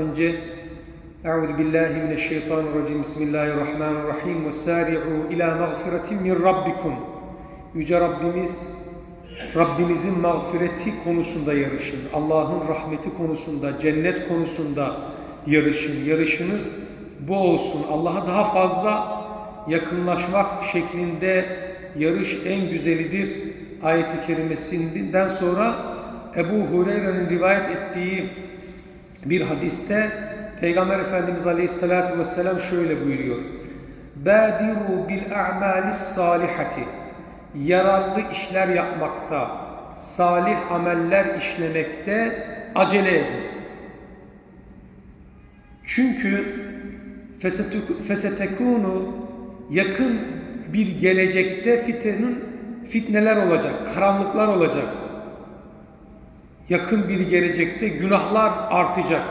önce Euzu billahi mineşşeytanirracim. Bismillahirrahmanirrahim. Ve sari'u ila mağfiretin min rabbikum. Yüce Rabbimiz Rabbinizin mağfireti konusunda yarışın. Allah'ın rahmeti konusunda, cennet konusunda yarışın. Yarışınız bu olsun. Allah'a daha fazla yakınlaşmak şeklinde yarış en güzelidir. Ayet-i kerimesinden sonra Ebu Hureyre'nin rivayet ettiği bir hadiste Peygamber Efendimiz Aleyhisselatü Vesselam şöyle buyuruyor. Badiru bil a'malis salihati. Yararlı işler yapmakta, salih ameller işlemekte acele edin. Çünkü fesetekunu yakın bir gelecekte fitnenin fitneler olacak, karanlıklar olacak. Yakın bir gelecekte günahlar artacak.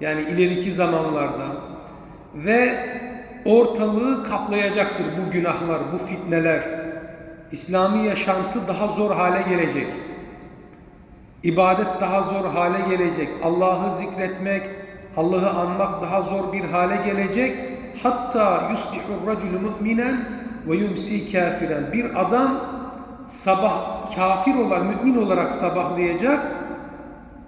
Yani ileriki zamanlarda ve ortalığı kaplayacaktır bu günahlar, bu fitneler. İslami yaşantı daha zor hale gelecek. İbadet daha zor hale gelecek. Allah'ı zikretmek, Allah'ı anmak daha zor bir hale gelecek. Hatta yusbihur raculu mu'minen ve yumsi kafiren. Bir adam sabah kafir olan, mümin olarak sabahlayacak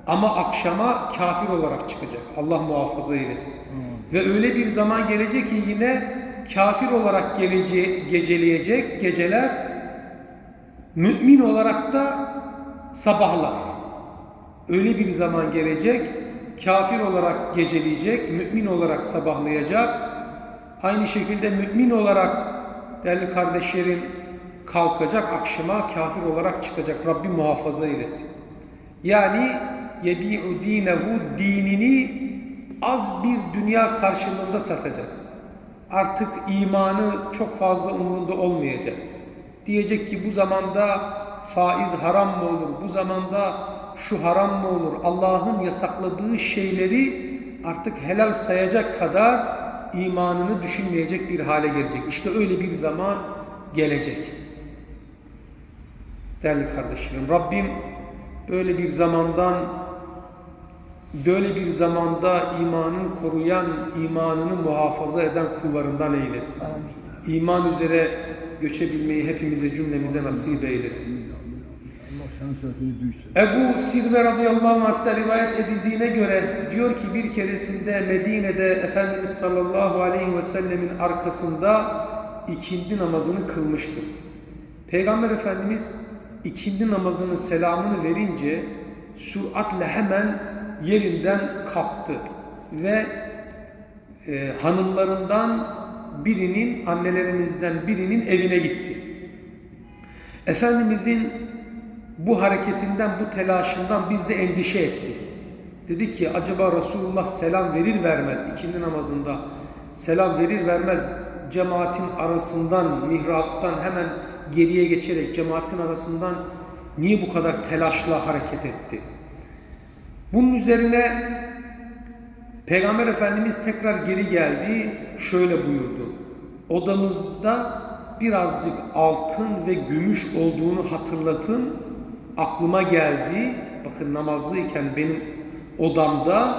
ama akşama kafir olarak çıkacak. Allah muhafaza eylesin. Hmm. Ve öyle bir zaman gelecek ki yine kafir olarak gelece geceleyecek geceler mümin olarak da sabahlar. Öyle bir zaman gelecek kafir olarak geceleyecek, mümin olarak sabahlayacak. Aynı şekilde mümin olarak değerli kardeşlerim kalkacak akşama kafir olarak çıkacak. Rabbim muhafaza eylesin. Yani yebi'u dinehu dinini az bir dünya karşılığında satacak. Artık imanı çok fazla umurunda olmayacak. Diyecek ki bu zamanda faiz haram mı olur? Bu zamanda şu haram mı olur? Allah'ın yasakladığı şeyleri artık helal sayacak kadar imanını düşünmeyecek bir hale gelecek. İşte öyle bir zaman gelecek. Değerli kardeşlerim, Rabbim böyle bir zamandan böyle bir zamanda imanını koruyan, imanını muhafaza eden kullarından eylesin. İman üzere göçebilmeyi hepimize cümlemize nasip eylesin. Ebu Sirve radıyallahu anh'ta rivayet edildiğine göre diyor ki bir keresinde Medine'de Efendimiz sallallahu aleyhi ve sellemin arkasında ikindi namazını kılmıştı. Peygamber Efendimiz ikindi namazının selamını verince süratle hemen yerinden kalktı ve e, hanımlarından birinin, annelerimizden birinin evine gitti. Efendimizin bu hareketinden, bu telaşından biz de endişe ettik. Dedi ki acaba Resulullah selam verir vermez ikindi namazında selam verir vermez cemaatin arasından, mihraptan hemen geriye geçerek cemaatin arasından niye bu kadar telaşla hareket etti? Bunun üzerine Peygamber Efendimiz tekrar geri geldi, şöyle buyurdu. Odamızda birazcık altın ve gümüş olduğunu hatırlatın, aklıma geldi. Bakın namazlıyken benim odamda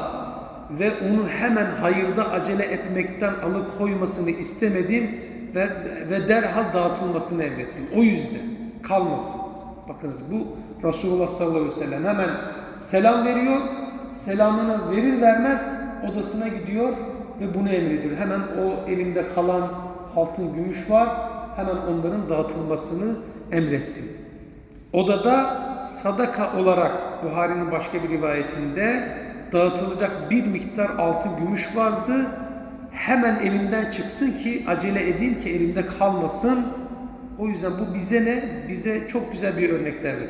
ve onu hemen hayırda acele etmekten alıkoymasını istemedim ve, ve derhal dağıtılmasını emrettim. O yüzden kalmasın. Bakınız bu Resulullah sallallahu aleyhi ve sellem hemen selam veriyor. Selamını verir vermez odasına gidiyor ve bunu emrediyor. Hemen o elimde kalan altın gümüş var. Hemen onların dağıtılmasını emrettim. Odada sadaka olarak Buhari'nin başka bir rivayetinde dağıtılacak bir miktar altın gümüş vardı. Hemen elimden çıksın ki acele edeyim ki elimde kalmasın. O yüzden bu bize ne? Bize çok güzel bir örnek kardeş.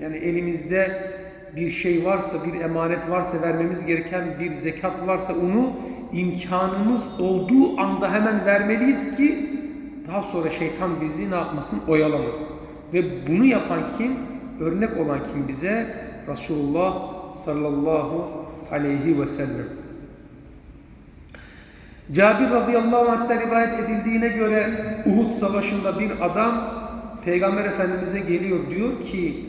Yani elimizde bir şey varsa, bir emanet varsa, vermemiz gereken bir zekat varsa onu imkanımız olduğu anda hemen vermeliyiz ki daha sonra şeytan bizi ne yapmasın? Oyalamasın. Ve bunu yapan kim? Örnek olan kim bize? Resulullah sallallahu aleyhi ve sellem. Cabir radıyallahu anh'ta rivayet edildiğine göre Uhud savaşında bir adam Peygamber Efendimiz'e geliyor diyor ki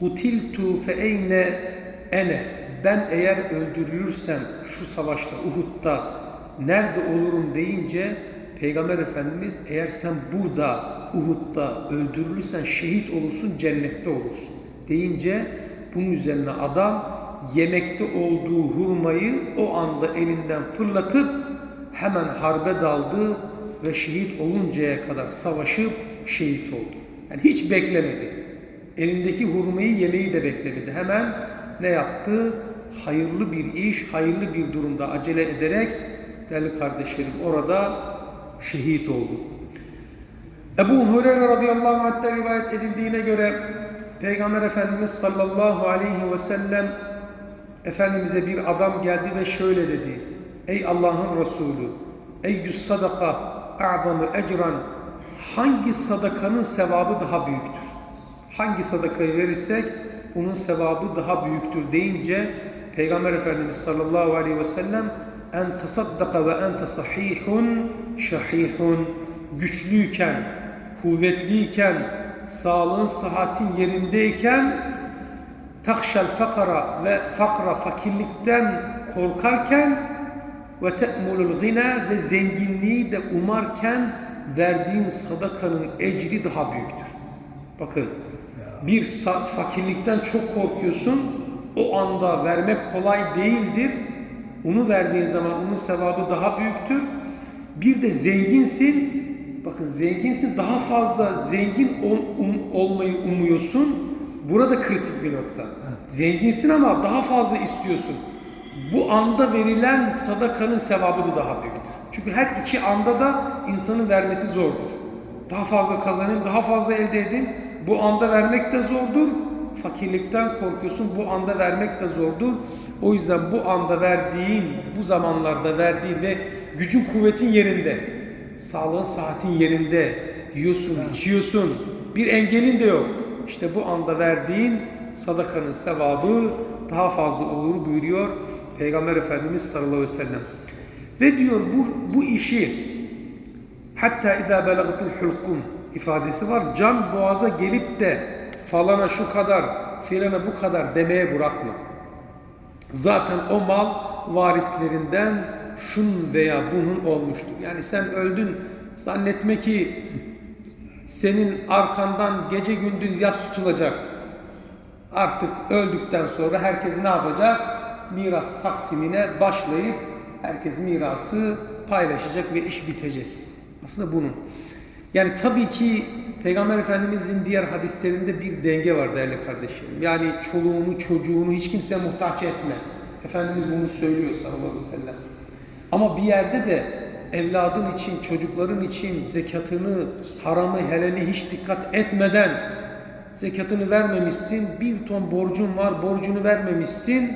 Kutiltu fe eyne ene? Ben eğer öldürülürsem şu savaşta Uhud'da nerede olurum deyince Peygamber Efendimiz eğer sen burada Uhud'da öldürülürsen şehit olursun cennette olursun. deyince bunun üzerine adam yemekte olduğu hurmayı o anda elinden fırlatıp hemen harbe daldı ve şehit oluncaya kadar savaşıp şehit oldu. Yani hiç beklemedi. Elindeki hurmayı yemeyi de beklemedi. Hemen ne yaptı? Hayırlı bir iş, hayırlı bir durumda acele ederek değerli kardeşlerim orada şehit oldu. Ebu Hureyre radıyallahu anh'ta rivayet edildiğine göre Peygamber Efendimiz sallallahu aleyhi ve sellem Efendimiz'e bir adam geldi ve şöyle dedi. Ey Allah'ın Resulü, ey sadaka a'zamı ecran hangi sadakanın sevabı daha büyüktür? Hangi sadakayı verirsek onun sevabı daha büyüktür deyince Peygamber Efendimiz sallallahu aleyhi ve sellem en tasaddaka ve ente sahihun şahihun güçlüyken, kuvvetliyken, sağlığın, sıhhatin yerindeyken takşel fakara ve fakra fakirlikten korkarken ve te'mulul gina ve zenginliği de umarken verdiğin sadakanın ecri daha büyüktür. Bakın bir fakirlikten çok korkuyorsun. O anda vermek kolay değildir. Onu verdiğin zaman onun sevabı daha büyüktür. Bir de zenginsin. Bakın zenginsin daha fazla zengin ol- um- olmayı umuyorsun. Burada kritik bir nokta. Zenginsin ama daha fazla istiyorsun. Bu anda verilen sadakanın sevabı da daha büyüktür. Çünkü her iki anda da insanın vermesi zordur. Daha fazla kazanayım, daha fazla elde edeyim. Bu anda vermek de zordur. Fakirlikten korkuyorsun. Bu anda vermek de zordur. O yüzden bu anda verdiğin, bu zamanlarda verdiğin ve gücün kuvvetin yerinde, sağlığın saatin yerinde, yiyorsun, içiyorsun. Bir engelin de yok. İşte bu anda verdiğin sadakanın sevabı daha fazla olur buyuruyor Peygamber Efendimiz sallallahu aleyhi ve sellem. Ve diyor bu, bu işi hatta idâ belagatul hulkum ifadesi var. Can boğaza gelip de falana şu kadar, filana bu kadar demeye bırakma. Zaten o mal varislerinden şun veya bunun olmuştur. Yani sen öldün zannetme ki senin arkandan gece gündüz yas tutulacak. Artık öldükten sonra herkes ne yapacak? Miras taksimine başlayıp herkes mirası paylaşacak ve iş bitecek. Aslında bunun. Yani tabii ki Peygamber Efendimizin diğer hadislerinde bir denge var değerli kardeşlerim. Yani çoluğunu, çocuğunu hiç kimseye muhtaç etme. Efendimiz bunu söylüyor sallallahu aleyhi ve sellem. Ama bir yerde de evladın için, çocukların için zekatını, haramı, helali hiç dikkat etmeden zekatını vermemişsin, bir ton borcun var, borcunu vermemişsin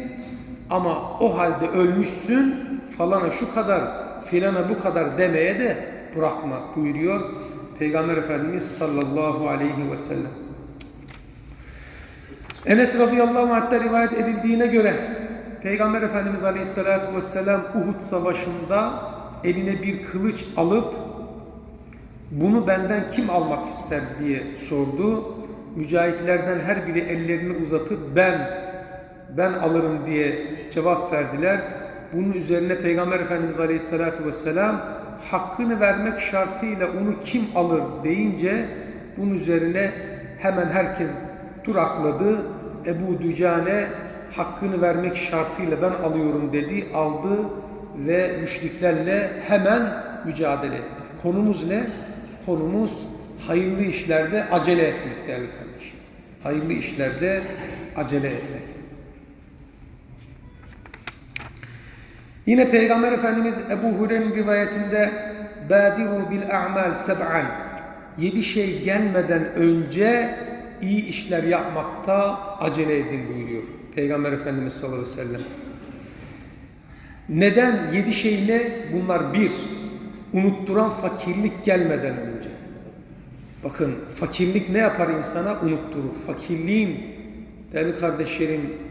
ama o halde ölmüşsün, falana şu kadar, filana bu kadar demeye de bırakma buyuruyor Peygamber Efendimiz sallallahu aleyhi ve sellem. Enes radıyallahu anh'ta rivayet edildiğine göre Peygamber Efendimiz aleyhissalatu vesselam Uhud savaşında eline bir kılıç alıp bunu benden kim almak ister diye sordu. Mücahitlerden her biri ellerini uzatıp ben ben alırım diye cevap verdiler. Bunun üzerine Peygamber Efendimiz Aleyhisselatü Vesselam hakkını vermek şartıyla onu kim alır deyince bunun üzerine hemen herkes durakladı. Ebu Dücane hakkını vermek şartıyla ben alıyorum dedi, aldı ve müşriklerle hemen mücadele etti. Konumuz ne? Konumuz hayırlı işlerde acele etmek değerli kardeşim. Hayırlı işlerde acele etmek. Yine Peygamber Efendimiz Ebu Hureyre'nin rivayetinde Badiru bil a'mal seb'an Yedi şey gelmeden önce iyi işler yapmakta acele edin buyuruyor. Peygamber Efendimiz sallallahu aleyhi ve sellem. Neden? Yedi şey ne? Bunlar bir, unutturan fakirlik gelmeden önce. Bakın fakirlik ne yapar insana? Unutturur. Fakirliğin, değerli kardeşlerim,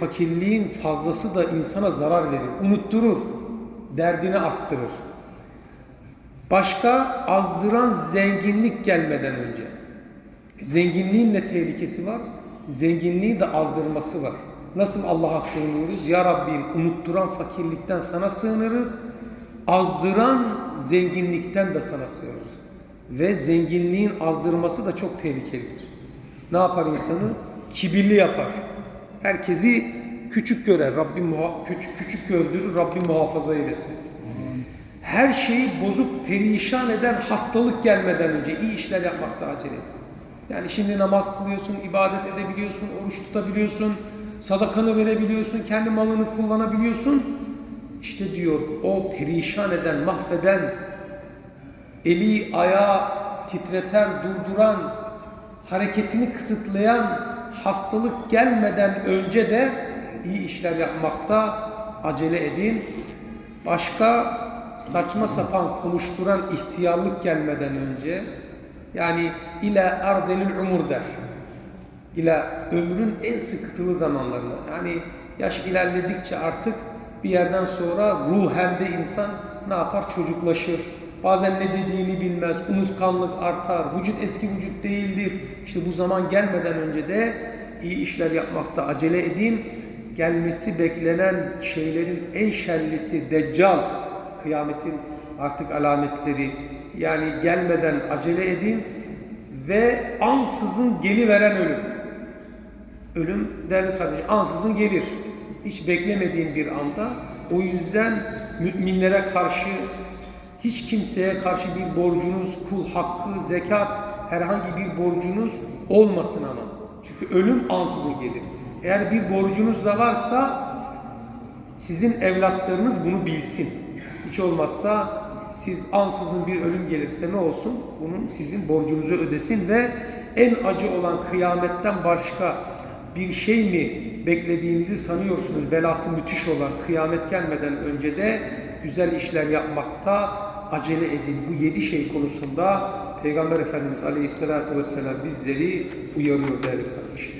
fakirliğin fazlası da insana zarar verir. Unutturur. Derdini arttırır. Başka azdıran zenginlik gelmeden önce. Zenginliğin ne tehlikesi var? Zenginliği de azdırması var. Nasıl Allah'a sığınıyoruz? Ya Rabbim unutturan fakirlikten sana sığınırız. Azdıran zenginlikten de sana sığınırız. Ve zenginliğin azdırması da çok tehlikelidir. Ne yapar insanı? Kibirli yapar. Herkesi küçük görer. Rabbim küçük, küçük gördürür. Rabbim muhafaza eylesin. Her şeyi bozup perişan eden hastalık gelmeden önce iyi işler yapmakta acele edin. Yani şimdi namaz kılıyorsun, ibadet edebiliyorsun, oruç tutabiliyorsun, sadakanı verebiliyorsun, kendi malını kullanabiliyorsun. İşte diyor o perişan eden, mahveden, eli ayağı titreten, durduran, hareketini kısıtlayan hastalık gelmeden önce de iyi işler yapmakta acele edin. Başka saçma sapan konuşturan ihtiyarlık gelmeden önce yani ile erdelil umur der. İle ömrün en sıkıntılı zamanlarında. Yani yaş ilerledikçe artık bir yerden sonra ruhen de insan ne yapar? Çocuklaşır. Bazen ne dediğini bilmez. Unutkanlık artar. Vücut eski vücut değildir. İşte bu zaman gelmeden önce de iyi işler yapmakta acele edin. Gelmesi beklenen şeylerin en şerlisi Deccal. Kıyametin artık alametleri. Yani gelmeden acele edin ve ansızın geliveren ölüm. Ölüm değerli kardeşim ansızın gelir. Hiç beklemediğin bir anda. O yüzden müminlere karşı hiç kimseye karşı bir borcunuz, kul hakkı, zekat, herhangi bir borcunuz olmasın ama. Çünkü ölüm ansızın gelir. Eğer bir borcunuz da varsa sizin evlatlarınız bunu bilsin. Hiç olmazsa siz ansızın bir ölüm gelirse ne olsun? Bunun sizin borcunuzu ödesin ve en acı olan kıyametten başka bir şey mi beklediğinizi sanıyorsunuz? Belası müthiş olan kıyamet gelmeden önce de güzel işler yapmakta acele edin. Bu yedi şey konusunda Peygamber Efendimiz Aleyhisselatü Vesselam bizleri uyarıyor değerli kardeşler.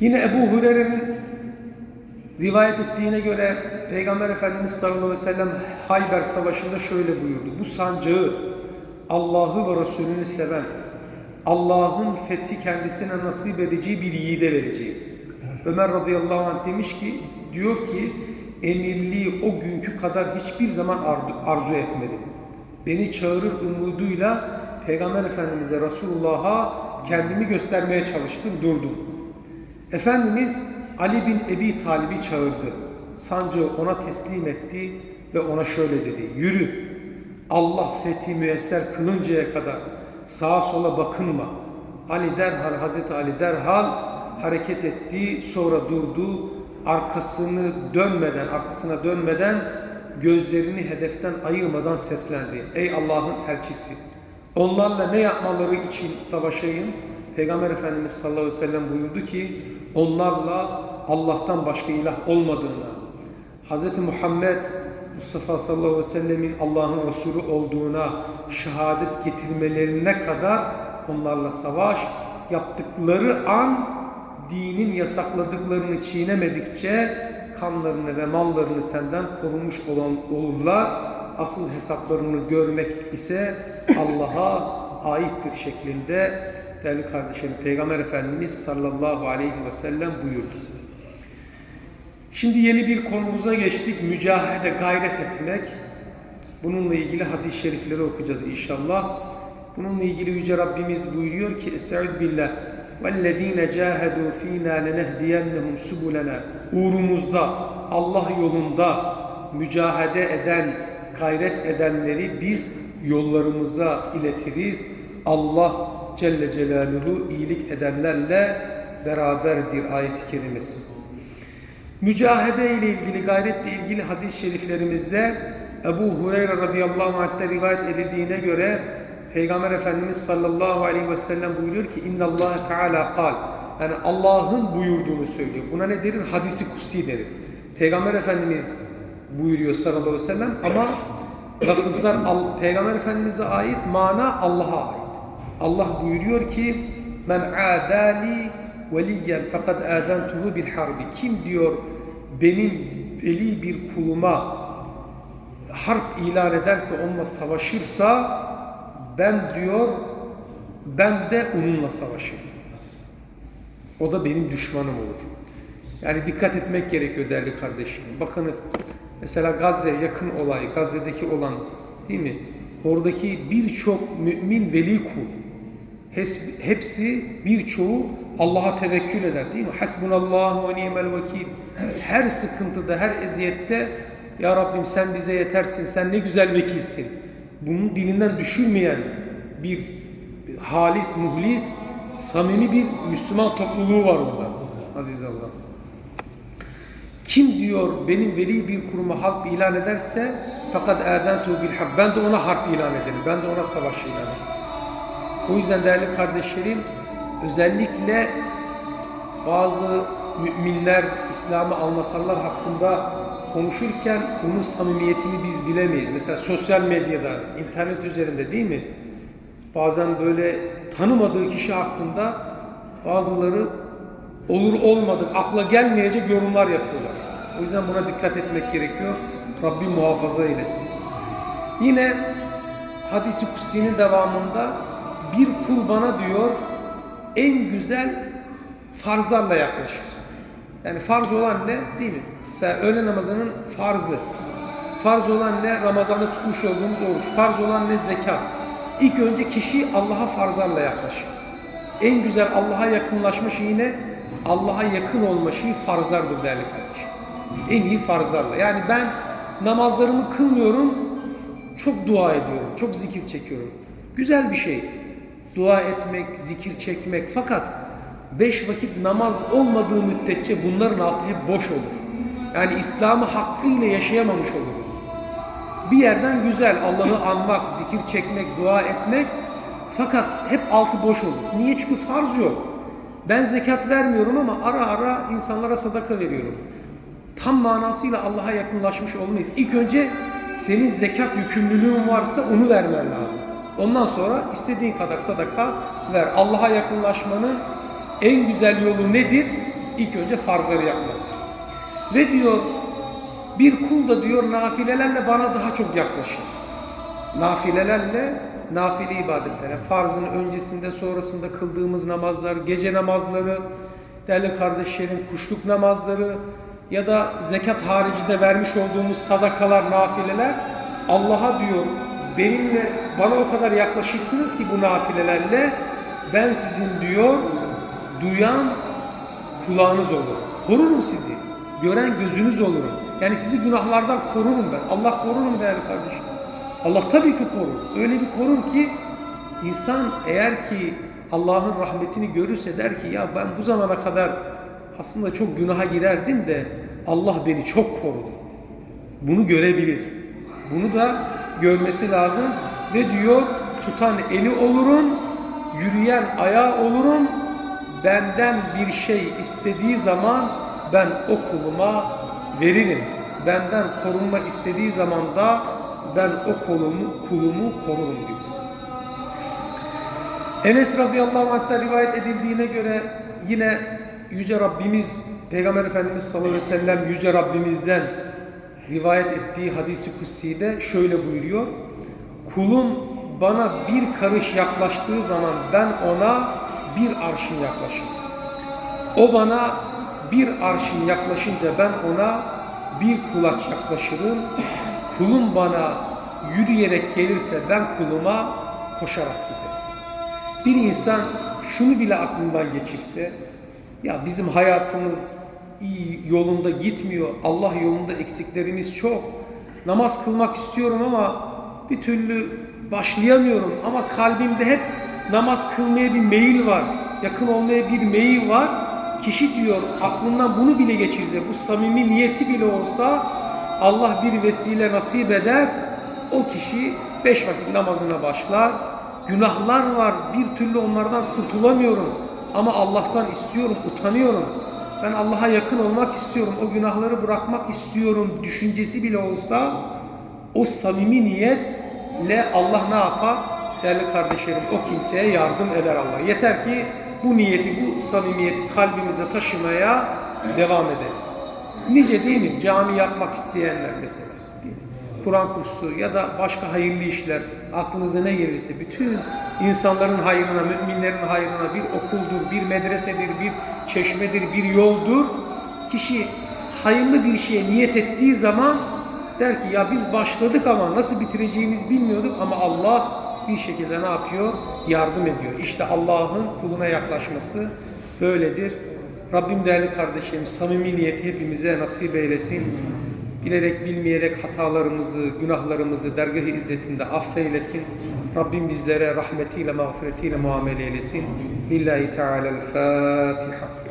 Yine Ebu Hureyre'nin rivayet ettiğine göre Peygamber Efendimiz sallallahu aleyhi ve sellem Hayber Savaşı'nda şöyle buyurdu. Bu sancağı Allah'ı ve Resulünü seven, Allah'ın fethi kendisine nasip edeceği bir yiğide vereceğim. Ömer radıyallahu anh demiş ki, diyor ki, emirliği o günkü kadar hiçbir zaman arzu, etmedim. Beni çağırır umuduyla Peygamber Efendimiz'e, Resulullah'a kendimi göstermeye çalıştım, durdum. Efendimiz Ali bin Ebi Talib'i çağırdı. Sancağı ona teslim etti ve ona şöyle dedi. Yürü. Allah fethi müyesser kılıncaya kadar sağa sola bakınma. Ali derhal, Hazreti Ali derhal hareket etti. Sonra durdu. Arkasını dönmeden, arkasına dönmeden gözlerini hedeften ayırmadan seslendi. Ey Allah'ın elçisi! Onlarla ne yapmaları için savaşayım? Peygamber Efendimiz sallallahu aleyhi ve sellem buyurdu ki onlarla Allah'tan başka ilah olmadığına, Hz. Muhammed Mustafa sallallahu aleyhi ve sellemin Allah'ın Resulü olduğuna şehadet getirmelerine kadar onlarla savaş yaptıkları an dinin yasakladıklarını çiğnemedikçe kanlarını ve mallarını senden korumuş olan olurlar. Asıl hesaplarını görmek ise Allah'a aittir şeklinde değerli kardeşlerim Peygamber Efendimiz sallallahu aleyhi ve sellem buyurdu. Şimdi yeni bir konumuza geçtik. Mücahede gayret etmek. Bununla ilgili hadis-i şerifleri okuyacağız inşallah. Bununla ilgili Yüce Rabbimiz buyuruyor ki Estaizu billah وَالَّذ۪ينَ جَاهَدُوا ف۪ينَا لَنَهْدِيَنَّهُمْ سُبُلَنَا Uğrumuzda, Allah yolunda mücahede eden, gayret edenleri biz yollarımıza iletiriz. Allah Celle Celaluhu iyilik edenlerle beraberdir ayet-i kerimesi. Mücahede ile ilgili, gayretle ilgili hadis-i şeriflerimizde Ebu Hureyre radıyallahu anh'te rivayet edildiğine göre Peygamber Efendimiz sallallahu aleyhi ve sellem buyuruyor ki İnna Allah Teala kal. Yani Allah'ın buyurduğunu söylüyor. Buna ne derir? Hadisi kutsi derir. Peygamber Efendimiz buyuruyor sallallahu aleyhi ve sellem ama lafızlar Peygamber Efendimiz'e ait, mana Allah'a ait. Allah buyuruyor ki men adali veliyen fakat adentuhu bil harbi. Kim diyor benim veli bir kuluma harp ilan ederse onunla savaşırsa ben diyor ben de onunla savaşırım. O da benim düşmanım olur. Yani dikkat etmek gerekiyor değerli kardeşlerim. Bakınız mesela Gazze yakın olay, Gazze'deki olan değil mi? Oradaki birçok mümin veli kul. Hepsi birçoğu Allah'a tevekkül eder değil mi? Hasbunallahu ve ni'mel vekil. Her sıkıntıda, her eziyette Ya Rabbim sen bize yetersin, sen ne güzel vekilsin. Bunun dilinden düşürmeyen bir halis, muhlis, samimi bir Müslüman topluluğu var orada. Aziz Allah. Kim diyor benim veli bir kuruma harp ilan ederse fakat edentu bil harp. Ben de ona harp ilan ederim. Ben de ona savaş ilan ederim. O yüzden değerli kardeşlerim özellikle bazı müminler İslam'ı anlatanlar hakkında konuşurken onun samimiyetini biz bilemeyiz. Mesela sosyal medyada, internet üzerinde değil mi? Bazen böyle tanımadığı kişi hakkında bazıları olur olmadık, akla gelmeyecek yorumlar yapıyorlar. O yüzden buna dikkat etmek gerekiyor. Rabbim muhafaza eylesin. Yine hadisi kutsinin devamında bir kul bana diyor en güzel farzlarla yaklaşır. Yani farz olan ne? Değil mi? Mesela öğle namazının farzı. Farz olan ne? Ramazan'da tutmuş olduğumuz oruç. Farz olan ne? Zekat. İlk önce kişi Allah'a farzlarla yaklaşır. En güzel Allah'a yakınlaşma şeyi ne? Allah'a yakın olma şeyi farzlardır değerli kardeşim. En iyi farzlarla. Yani ben namazlarımı kılmıyorum, çok dua ediyorum, çok zikir çekiyorum. Güzel bir şey. Dua etmek, zikir çekmek. Fakat beş vakit namaz olmadığı müddetçe bunların altı hep boş olur. Yani İslam'ı hakkıyla yaşayamamış oluruz. Bir yerden güzel Allah'ı anmak, zikir çekmek, dua etmek fakat hep altı boş olur. Niye? Çünkü farz yok. Ben zekat vermiyorum ama ara ara insanlara sadaka veriyorum. Tam manasıyla Allah'a yakınlaşmış olmayız. İlk önce senin zekat yükümlülüğün varsa onu vermen lazım. Ondan sonra istediğin kadar sadaka ver. Allah'a yakınlaşmanın en güzel yolu nedir? İlk önce farzları yapmaktır. Ve diyor bir kul da diyor nafilelerle bana daha çok yaklaşır. Nafilelerle nafile ibadetlere, farzın öncesinde sonrasında kıldığımız namazlar, gece namazları, değerli kardeşlerim kuşluk namazları ya da zekat haricinde vermiş olduğumuz sadakalar, nafileler Allah'a diyor benimle bana o kadar yaklaşırsınız ki bu nafilelerle ben sizin diyor duyan kulağınız olur. Korurum sizi. Gören gözünüz olurum. Yani sizi günahlardan korurum ben. Allah korur mu değerli kardeşim? Allah tabii ki korur. Öyle bir korur ki insan eğer ki Allah'ın rahmetini görürse der ki ya ben bu zamana kadar aslında çok günaha girerdim de Allah beni çok korudu. Bunu görebilir. Bunu da görmesi lazım ve diyor tutan eli olurum, yürüyen ayağı olurum. Benden bir şey istediği zaman ben o kuluma veririm. Benden korunma istediği zaman da ben o kulumu, kulumu korurum diyor. Enes radıyallahu anh'ta rivayet edildiğine göre yine Yüce Rabbimiz Peygamber Efendimiz sallallahu aleyhi ve sellem Yüce Rabbimizden rivayet ettiği hadisi kutsi'de şöyle buyuruyor. Kulum bana bir karış yaklaştığı zaman ben ona bir arşın yaklaşırım. O bana bir arşın yaklaşınca ben ona bir kulaç yaklaşırım. Kulum bana yürüyerek gelirse ben kuluma koşarak giderim. Bir insan şunu bile aklından geçirse, ya bizim hayatımız iyi yolunda gitmiyor, Allah yolunda eksiklerimiz çok. Namaz kılmak istiyorum ama bir türlü başlayamıyorum ama kalbimde hep namaz kılmaya bir meyil var, yakın olmaya bir meyil var. Kişi diyor aklından bunu bile geçirse, bu samimi niyeti bile olsa Allah bir vesile nasip eder. O kişi beş vakit namazına başlar. Günahlar var, bir türlü onlardan kurtulamıyorum. Ama Allah'tan istiyorum, utanıyorum. Ben Allah'a yakın olmak istiyorum, o günahları bırakmak istiyorum düşüncesi bile olsa o samimi niyetle Allah ne yapar? Değerli kardeşlerim o kimseye yardım eder Allah. Yeter ki bu niyeti, bu samimiyeti kalbimize taşımaya devam edelim. Nice değil mi? Cami yapmak isteyenler mesela. Kur'an kursu ya da başka hayırlı işler. aklınıza ne gelirse bütün insanların hayrına, müminlerin hayrına bir okuldur, bir medresedir, bir çeşmedir, bir yoldur. Kişi hayırlı bir şeye niyet ettiği zaman der ki ya biz başladık ama nasıl bitireceğimiz bilmiyorduk ama Allah bir şekilde ne yapıyor? Yardım ediyor. İşte Allah'ın kuluna yaklaşması böyledir. Rabbim değerli kardeşlerim samimi niyeti hepimize nasip eylesin. Bilerek bilmeyerek hatalarımızı, günahlarımızı dergah-ı izzetinde affeylesin. Rabbim bizlere rahmetiyle, mağfiretiyle muamele eylesin. Lillahi Teala'l-Fatiha.